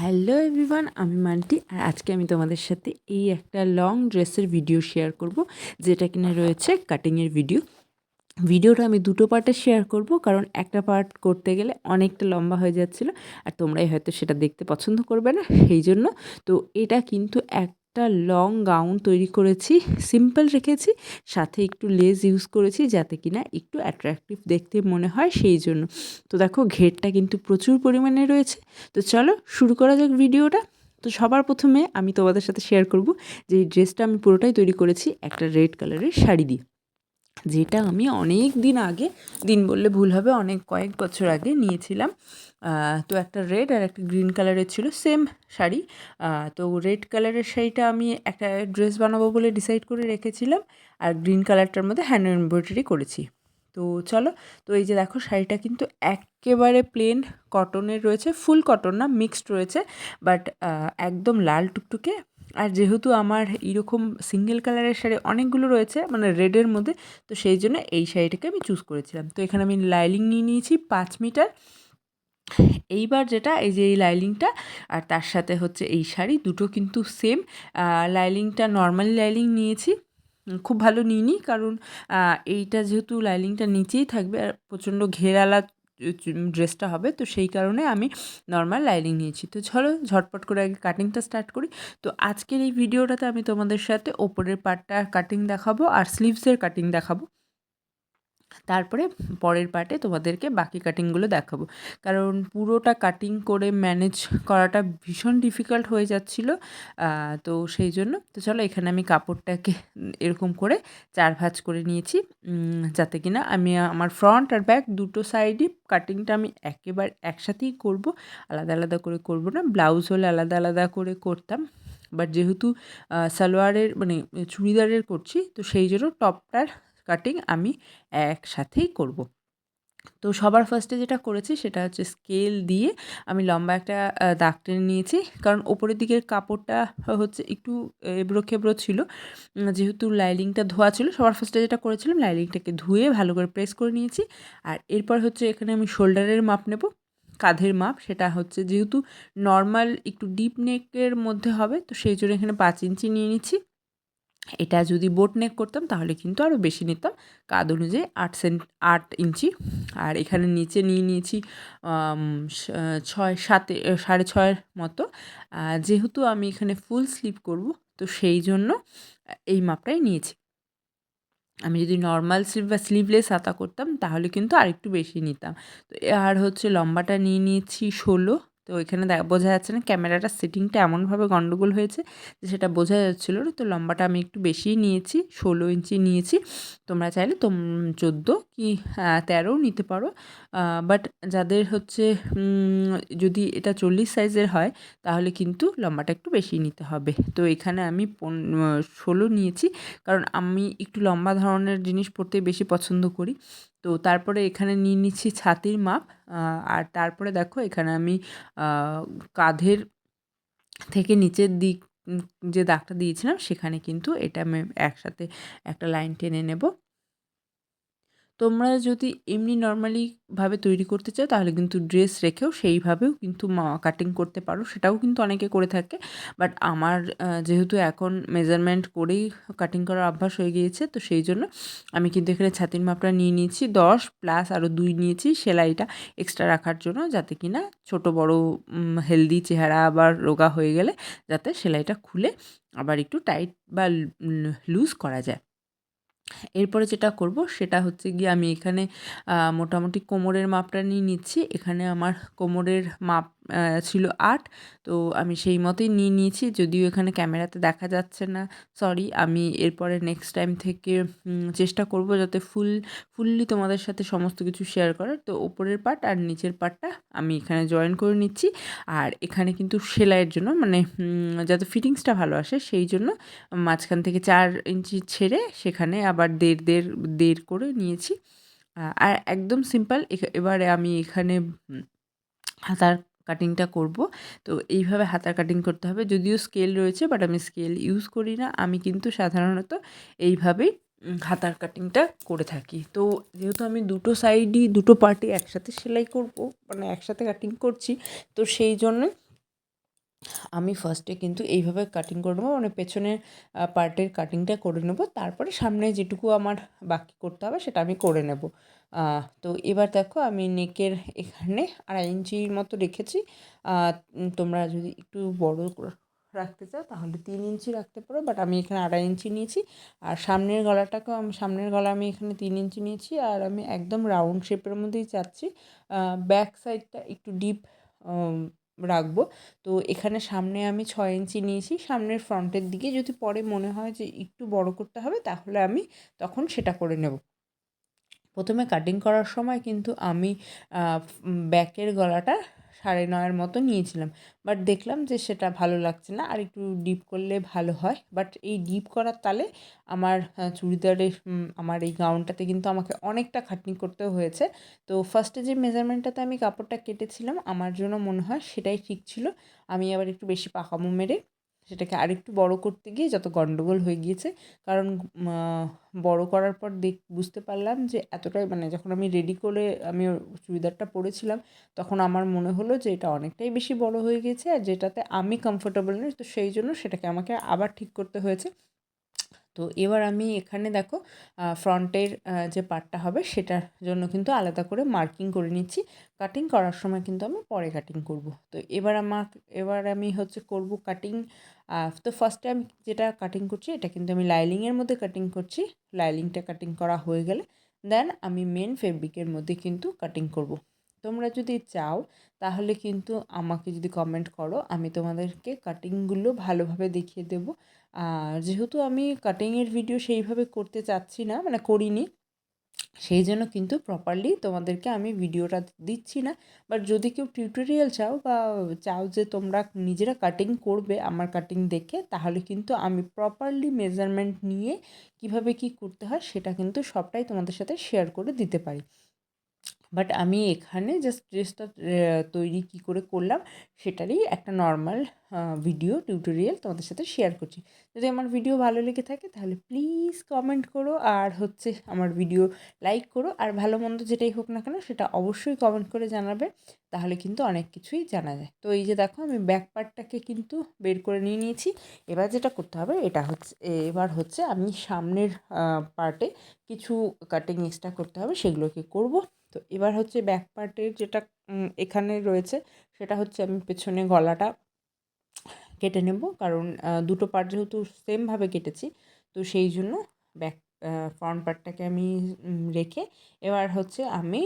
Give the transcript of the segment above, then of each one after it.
Hello everyone, আমি মান্টি আর আজকে আমি তোমাদের সাথে এই একটা লং ড্রেসের ভিডিও শেয়ার করব, যেটা কিনা রয়েছে কাটিংয়ের ভিডিও ভিডিওটা আমি দুটো পার্টে শেয়ার করব, কারণ একটা পার্ট করতে গেলে অনেকটা লম্বা হয়ে যাচ্ছিল, আর তোমরাই হয়তো সেটা দেখতে পছন্দ করবে না, সেই জন্য। তো এটা কিন্তু একটা লং গাউন তৈরি করেছি সিম্পল রেখেছি, সাথে একটু লেজ ইউজ করেছি যাতে কিনা একটু অ্যাট্রাকটিভ দেখতে মনে হয় সেই জন্য। তো দেখো ঘেরটা কিন্তু প্রচুর পরিমাণে রয়েছে। তো চলো শুরু করা যাক ভিডিওটা। তো সবার প্রথমে আমি তোমাদের সাথে শেয়ার করব যে এই ড্রেসটা আমি পুরোটাই তৈরি করেছি একটা রেড কালারের শাড়ি দিয়ে। যেটা আমি অনেক দিন আগে, দিন বললে ভুল হবে, অনেক কয়েক বছর আগে নিয়েছিলাম। তো একটা রেড আর একটা গ্রিন কালারের ছিল সেম শাড়ি। তো রেড কালারের শাড়িটা আমি একটা ড্রেস বানাবো বলে ডিসাইড করে রেখেছিলাম, আর গ্রিন কালারটার মধ্যে হ্যান্ড এমব্রয়ডারি করেছি। তো চলো, তো এই যে দেখো শাড়িটা কিন্তু একেবারে প্লেন কটনের রয়েছে ফুল কটন না মিক্সড রয়েছে বাট একদম লাল টুকটুকে আর যেহেতু আমার এরকম সিঙ্গেল কালারের শাড়ি অনেকগুলো রয়েছে মানে রেডের মধ্যে, তো সেই জন্য এই শাড়িটাকে আমি চুজ করেছিলাম। তো এখানে আমি লাইলিং নিয়ে নিয়েছি পাঁচ মিটার। এইবার যেটা, এই যে এই লাইলিংটা আর তার সাথে হচ্ছে এই শাড়ি, দুটো কিন্তু সেম লাইলিংটা নর্মাল লাইলিং নিয়েছি। খুব ভালো নিইনি, কারণ এইটা যেহেতু লাইলিংটা নিচেই থাকবে, আর প্রচণ্ড ঘেরালা ড্রেসটা হবে, তো সেই কারণে আমি নর্মাল লাইনিং নিয়েছি। তো চলো, ঝটপট করে আগে কাটিংটা স্টার্ট করি। তো আজকের এই ভিডিওটাতে আমি তোমাদের সাথে ওপরের পার্টটা কাটিং দেখাবো আর স্লিভসের কাটিং দেখাবো। তারপরে পরের পার্টে তোমাদেরকে বাকি কাটিংগুলো দেখাবো। কারণ পুরোটা কাটিং করে ম্যানেজ করাটা ভীষণ ডিফিকাল্ট হয়ে যাচ্ছিল তো সেই জন্য তো চলো এখানে আমি কাপড়টাকে এরকম করে চার ভাঁজ করে নিয়েছি যাতে কিনা আমি আমার ফ্রন্ট আর ব্যাক দুটো সাইডই কাটিংটা আমি একেবারে একসাথেই করব, আলাদা আলাদা করে করব না ব্লাউজ হলে আলাদা আলাদা করে করতাম। বাট যেহেতু সালোয়ারের মানে চুড়িদারের করছি, তো সেই জন্য টপটার কাটিং আমি একসাথেই করব। তো সবার ফার্স্টে যেটা করেছি সেটা হচ্ছে স্কেল দিয়ে আমি লম্বা একটা দাগ টেনে নিয়েছি। কারণ ওপরের দিকের কাপড়টা হচ্ছে একটু এবড়ো খেবড়ো ছিল। যেহেতু লাইলিংটা ধোয়া ছিল, সবার ফার্স্টে যেটা করেছিলাম লাইলিংটাকে ধুয়ে ভালো করে প্রেস করে নিয়েছি। আর এরপর হচ্ছে এখানে আমি শোল্ডারের মাপ নেব, কাঁধের মাপ। সেটা হচ্ছে যেহেতু নর্মাল একটু ডিপ নেকের মধ্যে হবে, তো সেই জন্য এখানে পাঁচ ইঞ্চি নিয়ে নিচ্ছি। এটা যদি বোট নেক করতাম, তাহলে কিন্তু আরও বেশি নিতাম। কাদ অনুযায়ী আট সেন্ট আট ইঞ্চি। আর এখানে নিচে নিয়ে নিয়েছি ছয়, সাতে সাড়ে ছয়ের মতো। যেহেতু আমি এখানে ফুল স্লিপ করব, তো সেই জন্য এই মাপটাই নিয়েছি। আমি যদি নর্মাল স্লিভ বা স্লিভলেস হাতা করতাম, তাহলে কিন্তু আরেকটু বেশি নিতাম। তো আর হচ্ছে লম্বাটা নিয়ে নিয়েছি ষোলো তো এখানে বোঝা যাচ্ছে না ক্যামেরাটার সেটিংটা এমনভাবে গন্ডগোল হয়েছে যে সেটা বোঝা যাচ্ছিল না। তো লম্বাটা আমি একটু বেশিই নিয়েছি, ষোলো ইঞ্চি নিয়েছি। তোমরা চাইলে তোম, চোদ্দ কি তেরোও নিতে পারো। বাট যাদের হচ্ছে যদি এটা চল্লিশ সাইজের হয়, তাহলে কিন্তু লম্বাটা একটু বেশি নিতে হবে। তো এখানে আমি ষোলো নিয়েছি। কারণ আমি একটু লম্বা ধরনের জিনিস পরতে বেশি পছন্দ করি। তো তারপরে এখানে নিয়ে নিচ্ছি ছাতির মাপ আর তারপরে দেখো এখানে আমি কাঁধের থেকে নিচের দিক, যে দাগটা দিয়েছিলাম সেখানে কিন্তু এটা আমি একসাথে একটা লাইন টেনে নেব। তোমরা যদি এমনি নর্মালিভাবে তৈরি করতে চাও, তাহলে কিন্তু ড্রেস রেখেও সেইভাবেও কিন্তু কাটিং করতে পারো। সেটাও কিন্তু অনেকে করে থাকে। বাট আমার যেহেতু এখন মেজারমেন্ট করেই কাটিং করার অভ্যাস হয়ে গিয়েছে, তো সেই জন্য আমি কিন্তু এখানে ছাতির মাপটা নিয়ে নিয়েছি। দশ প্লাস আরও দুই নিয়েছি সেলাইটা এক্সট্রা রাখার জন্য, যাতে কি না ছোটো বড়ো হেলদি চেহারা আবার রোগা হয়ে গেলে যাতে সেলাইটা খুলে আবার একটু টাইট বা লুজ করা যায়। এরপরে যেটা করব সেটা হচ্ছে গিয়ে আমি এখানে মোটামুটি কোমরের মাপটা নিয়ে নিচ্ছি। এখানে আমার কোমরের মাপ ছিল আট। তো আমি সেই মতোই নিয়ে নিয়েছি। যদিও এখানে ক্যামেরাতে দেখা যাচ্ছে না, সরি। আমি এরপরে নেক্সট টাইম থেকে চেষ্টা করব যাতে ফুল, ফুললি তোমাদের সাথে সমস্ত কিছু শেয়ার করার। তো ওপরের পার্ট আর নিচের পার্টটা আমি এখানে জয়েন করে নিচ্ছি। আর এখানে কিন্তু সেলাইয়ের জন্য মানে যাতে ফিটিংসটা ভালো আসে, সেই জন্য মাঝখান থেকে চার ইঞ্চি ছেড়ে সেখানে আবার দেড় দেড় দেড় করে নিয়েছি। আর একদম সিম্পল এবারে আমি এখানে হাতার কাটিংটা করব। তো এইভাবে হাতার কাটিং করতে হবে। যদিও স্কেল রয়েছে বাট আমি স্কেল ইউজ করি না। আমি কিন্তু সাধারণত এইভাবেই হাতার কাটিংটা করে থাকি। তো যেহেতু আমি দুটো সাইডই দুটো পার্টি একসাথে সেলাই করব মানে একসাথে কাটিং করছি, তো সেই জন্য আমি ফার্স্টে কিন্তু এইভাবে কাটিং করে নেব মানে পেছনের পার্টের কাটিংটা করে নেব, তারপরে সামনে যেটুকু আমার বাকি করতে হবে সেটা আমি করে নেব। তো এবার দেখো আমি নেকের এখানে আড়াই ইঞ্চির মতো রেখেছি। তোমরা যদি একটু বড় রাখতে চাও তাহলে তিন ইঞ্চি রাখতে পারো বাট আমি এখানে আড়াই ইঞ্চি নিয়েছি। আর সামনের গলাটাকেও আমি, সামনের গলা আমি এখানে তিন ইঞ্চি নিয়েছি আর আমি একদম রাউন্ড শেপের মধ্যেই চাচ্ছি। ব্যাক সাইডটা একটু ডিপ রাখব। তো এখানে সামনে আমি ছয় ইঞ্চি নিয়েছি। সামনের ফ্রন্টের দিকে যদি পরে মনে হয় যে একটু বড় করতে হবে, তাহলে আমি তখন সেটা করে নেব। প্রথমে কাটিং করার সময় কিন্তু আমি ব্যাকের গলাটা সাড়ে নয়ের মতো নিয়েছিলাম। বাট দেখলাম যে সেটা ভালো লাগছে না, আর একটু ডিপ করলে ভালো হয়। বাট এই ডিপ করার তালে আমার চুড়িদারের আমার এই গাউনটাতে কিন্তু আমাকে অনেকটা খাটনি করতে হয়েছে। তো ফার্স্টে যে মেজারমেন্টটাতে আমি কাপড়টা কেটেছিলাম, আমার জন্য মনে হয় সেটাই ঠিক ছিল। আমি আবার একটু বেশি পাকামো মেরে সেটাকে আরেকটু বড় করতে গিয়ে যত গণ্ডগোল হয়ে গিয়েছে, কারণ বড় করার পর দেখ, বুঝতে পারলাম যে এতটাই মানে যখন আমি রেডি করে আমি চুড়িদারটা পরেছিলাম, তখন আমার মনে হলো যে এটা অনেকটাই বেশি বড় হয়ে গেছে আর যেটাতে আমি কমফোর্টেবল নই, তো সেই জন্য সেটাকে আমাকে আবার ঠিক করতে হয়েছে। তো এবার আমি এখানে দেখো ফ্রন্টের যে পার্টটা হবে সেটার জন্য কিন্তু আলাদা করে মার্কিং করে নিচ্ছি। কাটিং করার সময় কিন্তু আমি পরে কাটিং করব। তো এবার আমার এবার আমি হচ্ছে করব কাটিং তো ফার্স্টে আমি যেটা কাটিং করছি এটা কিন্তু আমি লাইলিংয়ের মধ্যে কাটিং করছি। লাইলিংটা কাটিং করা হয়ে গেলে, দেন আমি মেন ফেব্রিকের মধ্যে কিন্তু কাটিং করব। তোমরা যদি চাও, তাহলে কিন্তু আমাকে যদি কমেন্ট করো, আমি তোমাদেরকে কাটিংগুলো ভালোভাবে দেখিয়ে দেবো। আর যেহেতু আমি কাটিংয়ের ভিডিও সেইভাবে করতে চাচ্ছি না মানে করিনি, সেই জন্য কিন্তু প্রপারলি তোমাদেরকে আমি ভিডিওটা দিচ্ছি না। বাট যদি কেউ টিউটোরিয়াল চাও বা চাও যে তোমরা নিজেরা কাটিং করবে আমার কাটিং দেখে, তাহলে কিন্তু আমি প্রপারলি মেজারমেন্ট নিয়ে কীভাবে কি করতে হয়, সেটা কিন্তু সবটাই তোমাদের সাথে শেয়ার করে দিতে পারি। বাট আমি এখানে জাস্ট ড্রেসটা তৈরি কী করে করলাম, সেটারই একটা নর্মাল ভিডিও টিউটোরিয়াল তোমাদের সাথে শেয়ার করছি। যদি আমার ভিডিও ভালো লেগে থাকে তাহলে প্লিজ কমেন্ট করো আর হচ্ছে আমার ভিডিও লাইক করো। আর ভালো মন্দ যেটাই হোক না কেন সেটা অবশ্যই কমেন্ট করে জানাবে, তাহলে কিন্তু অনেক কিছুই জানা যায়। তো এই যে দেখো আমি ব্যাক পার্টটাকে কিন্তু বের করে নিয়ে নিয়েছি। এবার যেটা করতে হবে এটা হচ্ছে, এবার হচ্ছে আমি সামনের পার্টে কিছু কাটিং এক্সট্রা করতে হবে, সেগুলোকে করব। তো এবার হচ্ছে ব্যাক পার্টের যেটা এখানে রয়েছে, সেটা হচ্ছে আমি পেছনে গলাটা কেটে নেব। কারণ দুটো পার্ট যেহেতু সেমভাবে কেটেছি, তো সেই জন্য ব্যাক ফ্রন্ট পার্টটাকে আমি রেখে এবার হচ্ছে আমি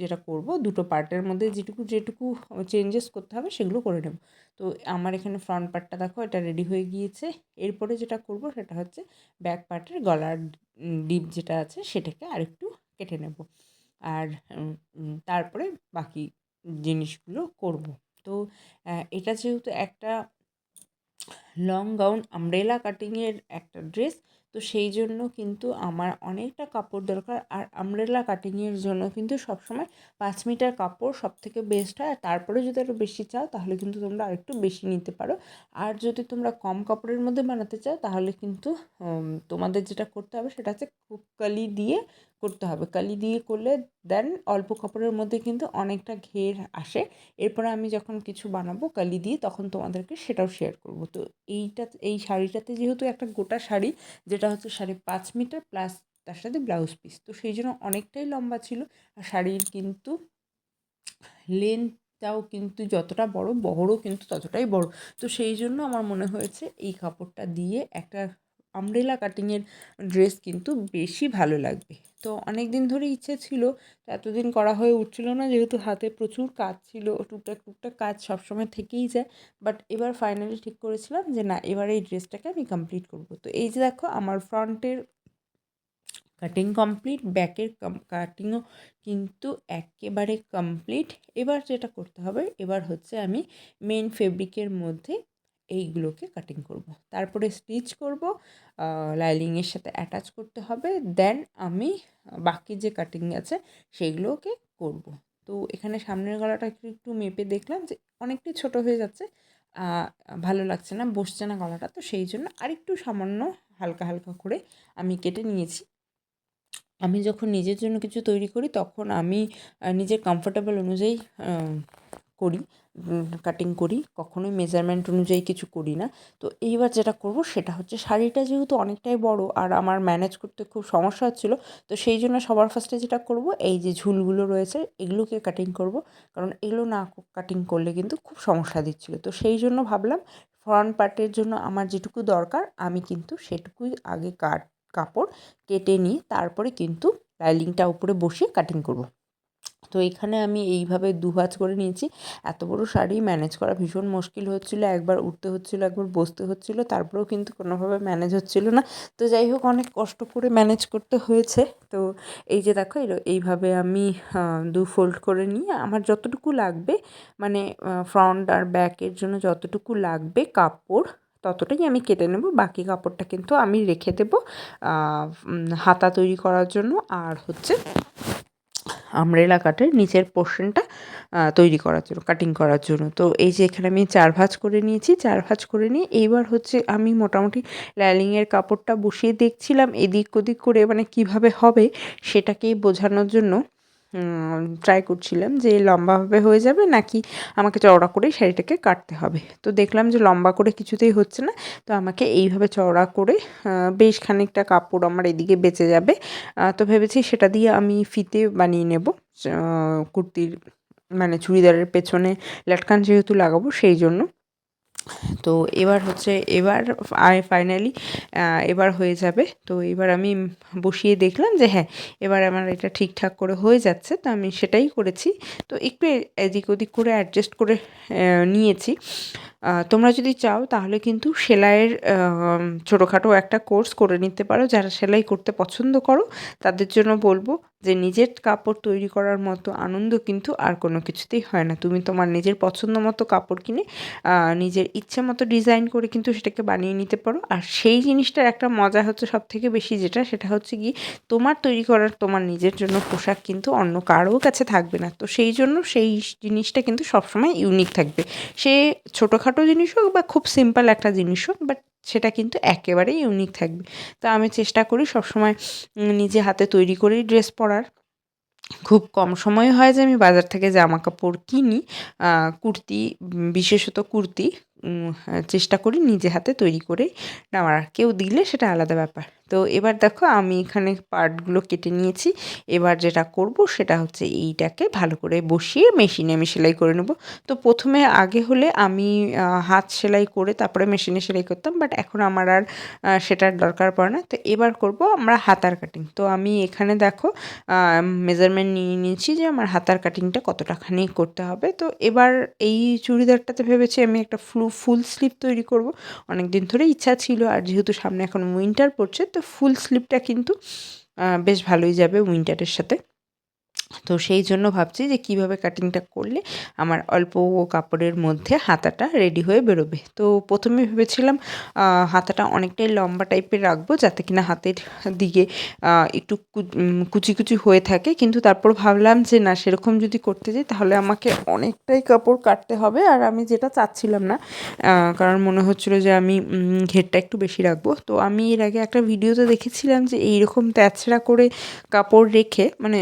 যেটা করব, দুটো পার্টের মধ্যে যেটুকু যেটুকু চেঞ্জেস করতে হবে সেগুলো করে নেব। তো আমার এখানে ফ্রন্ট পার্টটা দেখো, এটা রেডি হয়ে গিয়েছে। এরপরে যেটা করব, সেটা হচ্ছে ব্যাক পার্টের গলার ডিপ যেটা আছে, সেটাকে আরেকটু কেটে নেব। আর তারপরে বাকি জিনিসগুলো করব। তো এটা যেহেতু একটা লং গাউন আমব্রেলা কাটিংয়ের একটা ড্রেস তো সেই জন্য কিন্তু আমার অনেকটা কাপড় দরকার। আর আমব্রেলা কাটিংয়ের জন্য কিন্তু সবসময় পাঁচ মিটার কাপড় সব থেকে বেস্ট হয়। আর তারপরে যদি আরও বেশি চাও, তাহলে কিন্তু তোমরা আরেকটু বেশি নিতে পারো। আর যদি তোমরা কম কাপড়ের মধ্যে বানাতে চাও, তাহলে কিন্তু তোমাদের যেটা করতে হবে, সেটা হচ্ছে খুব কালি দিয়ে করতে হবে। কালি দিয়ে করলে দেন অল্প কাপড়ের মধ্যে কিন্তু অনেকটা ঘের আসে। এরপরে আমি যখন কিছু বানাবো কালি দিয়ে তখন তোমাদেরকে সেটাও শেয়ার করব। তো এইটা, এই শাড়িটাতে যেহেতু একটা গোটা শাড়ি, যেটা হচ্ছে সাড়ে পাঁচ মিটার প্লাস তার সাথে ব্লাউজ পিস তো সেই জন্য অনেকটাই লম্বা ছিল। আর শাড়ির কিন্তু লেন্থটাও কিন্তু যতটা বড় বহরও কিন্তু ততটাই বড়। তো সেই জন্য আমার মনে হয়েছে এই কাপড়টা দিয়ে একটা আমব্রেলা কাটিংয়ের ড্রেস কিন্তু বেশি ভালো লাগবে। তো অনেক দিন ধরে ইচ্ছে ছিল, তো এতদিন করা হয়ে উঠছিল না, যেহেতু হাতে প্রচুর কাজ ছিল, টুকটাক টুকটাক কাজ সবসময় থেকেই যায় বাট এবার ফাইনালি ঠিক করেছিলাম যে না, এবার এই ড্রেসটাকে আমি কমপ্লিট করব। তো এই যে দেখো, আমার ফ্রন্টের কাটিং কমপ্লিট ব্যাকের কাটিংও কিন্তু একেবারে কমপ্লিট এবার যেটা করতে হবে, এবার হচ্ছে আমি মেন ফেব্রিকের মধ্যে এইগুলোকে কাটিং করব। তারপরে স্টিচ করব লাইলিংয়ের সাথে অ্যাটাচ করতে হবে দেন আমি বাকি যে কাটিং আছে সেইগুলোকে করব। তো এখানে সামনের গলাটা একটু একটু মেপে দেখলাম যে অনেকটাই ছোট হয়ে যাচ্ছে ভালো লাগছে না, বসছে না গলাটা, তো সেই জন্য আরেকটু সামান্য হালকা হালকা করে আমি কেটে নিয়েছি আমি যখন নিজের জন্য কিছু তৈরি করি, তখন আমি নিজের কমফোর্টেবল অনুযায়ী করি কাটিং করি, কখনোই মেজারমেন্ট অনুযায়ী কিছু করি না। তো এইবার যেটা করব সেটা হচ্ছে শাড়িটা যেহেতু অনেকটাই বড় আর আমার ম্যানেজ করতে খুব সমস্যা হচ্ছিল, তো সেই জন্য সবার ফার্স্টে যেটা করব, এই যে ঝুলগুলো রয়েছে এগুলোকে কাটিং করব। কারণ এগুলো না কাটিং করলে কিন্তু খুব সমস্যা দিচ্ছিল। তো সেই জন্য ভাবলাম ফ্রন্ট পার্টের জন্য আমার যেটুকু দরকার, আমি কিন্তু সেটুকুই আগে কাট, কাপড় কেটে নিয়ে তারপরে কিন্তু লাইলিংটা উপরে বসিয়ে কাটিং করব। তো এখানে আমি এইভাবে দু ভাঁজ করে নিয়েছি। এত বড় শাড়ি ম্যানেজ করা ভীষণ মুশকিল হচ্ছিল। একবার উঠতে হচ্ছিল, একবার বসতে হচ্ছিল, তারপরেও কিন্তু কোনোভাবে ম্যানেজ হচ্ছিল না। তো যাই হোক, অনেক কষ্ট করে ম্যানেজ করতে হয়েছে। তো এই যে দেখো এইভাবে আমি দু ফোল্ড করে নিয়ে আমার যতটুকু লাগবে মানে ফ্রন্ট আর ব্যাকের জন্য যতটুকু লাগবে কাপড়, ততটাই আমি কেটে নেব। বাকি কাপড়টা কিন্তু আমি রেখে দেব হাতা তৈরি করার জন্য। আর হচ্ছে আমরেলা কাটের নিচের পোর্শনটা তৈরি করার জন্য কাটিং করার জন্য। তো এই যে এখানে আমি চার ভাঁজ করে নিয়েছি, চার ভাঁজ করে নিয়ে এইবার হচ্ছে আমি মোটামুটি ল্যালিংয়ের কাপড়টা বসিয়ে দেখছিলাম, এদিক ওদিক করে মানে কীভাবে হবে সেটাকেই বোঝানোর জন্য ট্রাই করছিলাম যে লম্বাভাবে হয়ে যাবে নাকি আমাকে চওড়া করেই শাড়িটাকে কাটতে হবে। তো দেখলাম যে লম্বা করে কিছুতেই হচ্ছে না, তো আমাকে এইভাবে চওড়া করে বেশ খানিকটা কাপড় আমার এদিকে বেঁচে যাবে। তো ভেবেছি সেটা দিয়ে আমি ফিতে বানিয়ে নেব কুর্তির মানে চুড়িদারের পেছনে লাটকান যেহেতু লাগাবো সেই জন্য। তো এবার হচ্ছে, এবার আই ফাইনালি এবার হয়ে যাবে। তো এবার আমি বসিয়ে দেখলাম যে হ্যাঁ এবার আমার এটা ঠিকঠাক করে হয়ে যাচ্ছে, তো আমি সেটাই করেছি। তো একটু এদিক ওদিক করে অ্যাডজাস্ট করে নিয়েছি। তোমরা যদি চাও তাহলে কিন্তু সেলাইয়ের ছোটোখাটো একটা কোর্স করে নিতে পারো। যারা সেলাই করতে পছন্দ করো, তাদের জন্য বলব যে নিজের কাপড় তৈরি করার মতো আনন্দ কিন্তু আর কোনো কিছুতেই হয় না। তুমি তোমার নিজের পছন্দ মতো কাপড় কিনে নিজের ইচ্ছে মতো ডিজাইন করে কিন্তু সেটাকে বানিয়ে নিতে পারো। আর সেই জিনিসটার একটা মজা হচ্ছে সব থেকে বেশি যেটা, সেটা হচ্ছে কি তোমার তৈরি করার, তোমার নিজের জন্য পোশাক কিন্তু অন্য কারোর কাছে থাকবে না। তো সেই জন্য সেই জিনিসটা কিন্তু সবসময় ইউনিক থাকবে। সে ছোটোখাটো জিনিস হোক বা খুব সিম্পল একটা জিনিস হোক বাট সেটা কিন্তু একেবারেই ইউনিক থাকবে। তো আমি চেষ্টা করি সবসময় নিজে হাতে তৈরি করেই ড্রেস পরার। খুব কম সময় হয় যে আমি বাজার থেকে জামা কাপড় কিনি কুর্তি, বিশেষত কুর্তি চেষ্টা করি নিজে হাতে তৈরি করে নেওয়ার। কেউ দিলে সেটা আলাদা ব্যাপার। তো এবার দেখো আমি এখানে পার্টগুলো কেটে নিয়েছি। এবার যেটা করব সেটা হচ্ছে এইটাকে ভালো করে বসিয়ে মেশিনে আমি সেলাই করে নেব। তো প্রথমে আগে হলে আমি হাত সেলাই করে তারপরে মেশিনে সেলাই করতাম, বাট এখন আমার আর সেটার দরকার পড়ে না। তো এবার করব আমরা হাতার কাটিং তো আমি এখানে দেখো মেজারমেন্ট নিয়ে নিয়েছি যে আমার হাতার কাটিংটা কতটাখানি করতে হবে। তো এবার এই চুড়িদারটাতে ভেবেছি আমি একটা ফ্লু, ফুল স্লিভ তৈরি করব। অনেক দিন ধরে ইচ্ছা ছিল, আর যেহেতু সামনে এখন উইন্টার পড়ছে তো ফুল স্লিপটা কিন্তু বেশ ভালোই যাবে উইন্টারের সাথে। তো সেই জন্য ভাবছি যে কীভাবে কাটিংটা করলে আমার অল্প কাপড়ের মধ্যে হাতাটা রেডি হয়ে বেরোবে। তো প্রথমে ভেবেছিলাম হাতাটা অনেকটাই লম্বা টাইপের রাখব যাতে কিনা হাতের দিকে একটু কুচি কুচি হয়ে থাকে। কিন্তু তারপর ভাবলাম যে না, সেরকম যদি করতে যাই তাহলে আমাকে অনেকটাই কাপড় কাটতে হবে। আর আমি যেটা চাচ্ছিলাম না কারণ মনে হচ্ছিল যে আমি ঘেরটা একটু বেশি রাখব। তো আমি এর আগে একটা ভিডিওতে দেখেছিলাম যে এইরকম তেছড়া করে কাপড় রেখে মানে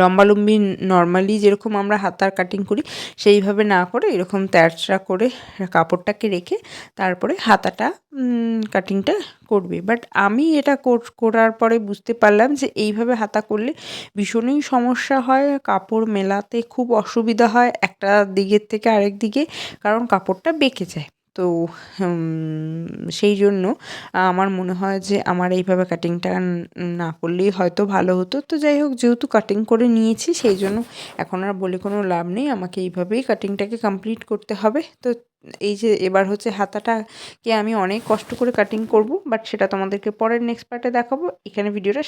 লম্বালম্বি নর্মালি যেরকম আমরা হাতার কাটিং করি, সেইভাবে না করে এরকম তেরচড়া করে কাপড়টাকে রেখে তারপরে হাতাটা কাটিংটা করবে। বাট আমি এটা করার পরে বুঝতে পারলাম যে এইভাবে হাতা করলে ভীষণই সমস্যা হয়, কাপড় মেলাতে খুব অসুবিধা হয় একটা দিকের থেকে আরেক দিকে, কারণ কাপড়টা বেঁকে যায়। তো সেই জন্য আমার মনে হয় যে আমার এইভাবে কাটিংটা না করলেই হয়তো ভালো হতো। তো যাই হোক, যেহেতু কাটিং করে নিয়েছি, সেই জন্য এখন আর বলে কোনো লাভ নেই। আমাকে এইভাবেই কাটিংটাকে কমপ্লিট করতে হবে। তো এই যে এবার হচ্ছে হাতাটাকে আমি অনেক কষ্ট করে কাটিং করব বাট সেটা তোমাদেরকে পরের নেক্সট পার্টে দেখাবো। এখানে ভিডিওটা